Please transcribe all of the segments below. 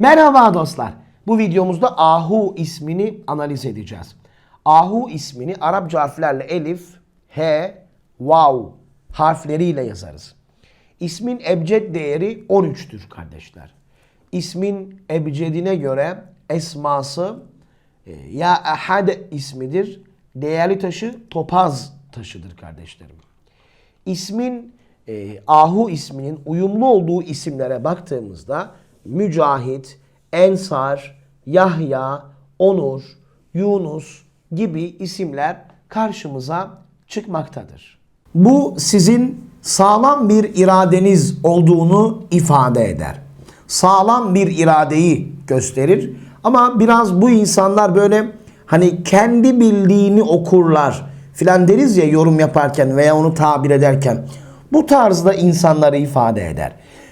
Merhaba dostlar. Bu videomuzda Ahu ismini analiz edeceğiz. Ahu ismini Arapça harflerle elif, he, vav harfleriyle yazarız. İsmin ebced değeri 13'tür kardeşler. İsmin ebcedine göre esması e, ya ahad ismidir. Değerli taşı topaz taşıdır kardeşlerim. İsmin e, Ahu isminin uyumlu olduğu isimlere baktığımızda Mücahit, Ensar, Yahya, Onur, Yunus gibi isimler karşımıza çıkmaktadır. Bu sizin sağlam bir iradeniz olduğunu ifade eder. Sağlam bir iradeyi gösterir. Ama biraz bu insanlar böyle hani kendi bildiğini okurlar filan deriz ya yorum yaparken veya onu tabir ederken. Bu tarzda insanları ifade eder.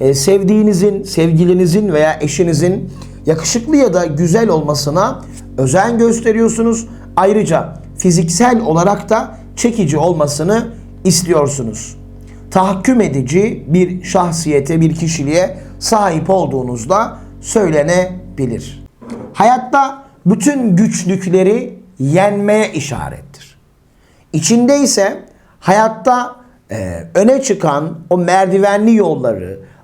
Ee, sevdiğinizin, sevgilinizin veya eşinizin yakışıklı ya da güzel olmasına özen gösteriyorsunuz. Ayrıca fiziksel olarak da çekici olmasını istiyorsunuz. Tahakküm edici bir şahsiyete, bir kişiliğe sahip olduğunuzda söylenebilir. Hayatta bütün güçlükleri yenmeye işarettir. İçinde ise hayatta e, öne çıkan o merdivenli yolları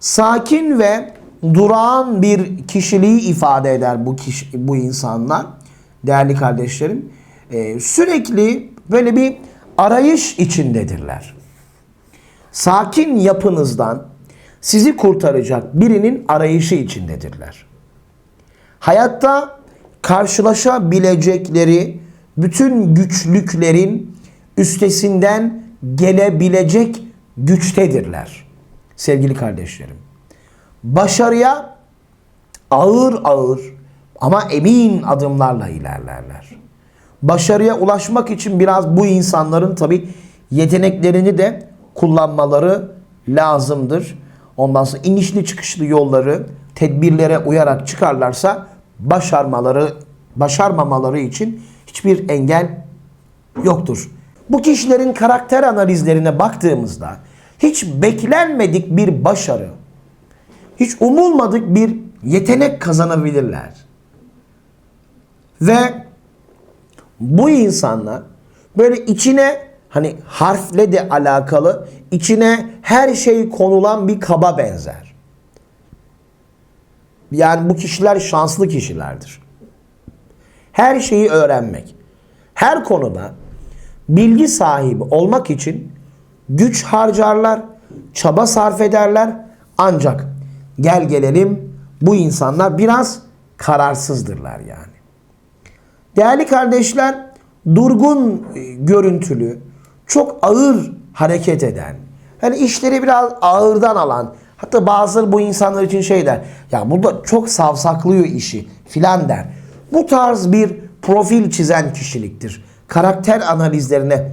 Sakin ve durağan bir kişiliği ifade eder bu kişi, bu insanlar değerli kardeşlerim. Ee, sürekli böyle bir arayış içindedirler. Sakin yapınızdan sizi kurtaracak birinin arayışı içindedirler. Hayatta karşılaşabilecekleri bütün güçlüklerin üstesinden gelebilecek güçtedirler. Sevgili kardeşlerim. Başarıya ağır ağır ama emin adımlarla ilerlerler. Başarıya ulaşmak için biraz bu insanların tabi yeteneklerini de kullanmaları lazımdır. Ondan sonra inişli çıkışlı yolları tedbirlere uyarak çıkarlarsa başarmaları başarmamaları için hiçbir engel yoktur. Bu kişilerin karakter analizlerine baktığımızda hiç beklenmedik bir başarı, hiç umulmadık bir yetenek kazanabilirler. Ve bu insanlar böyle içine hani harfle de alakalı içine her şey konulan bir kaba benzer. Yani bu kişiler şanslı kişilerdir. Her şeyi öğrenmek, her konuda bilgi sahibi olmak için güç harcarlar, çaba sarf ederler. Ancak gel gelelim bu insanlar biraz kararsızdırlar yani. Değerli kardeşler, durgun e, görüntülü, çok ağır hareket eden, hani işleri biraz ağırdan alan, hatta bazıları bu insanlar için şey der, ya burada çok savsaklıyor işi filan der. Bu tarz bir profil çizen kişiliktir. Karakter analizlerine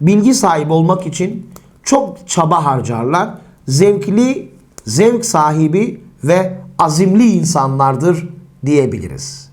bilgi sahibi olmak için çok çaba harcarlar. Zevkli, zevk sahibi ve azimli insanlardır diyebiliriz.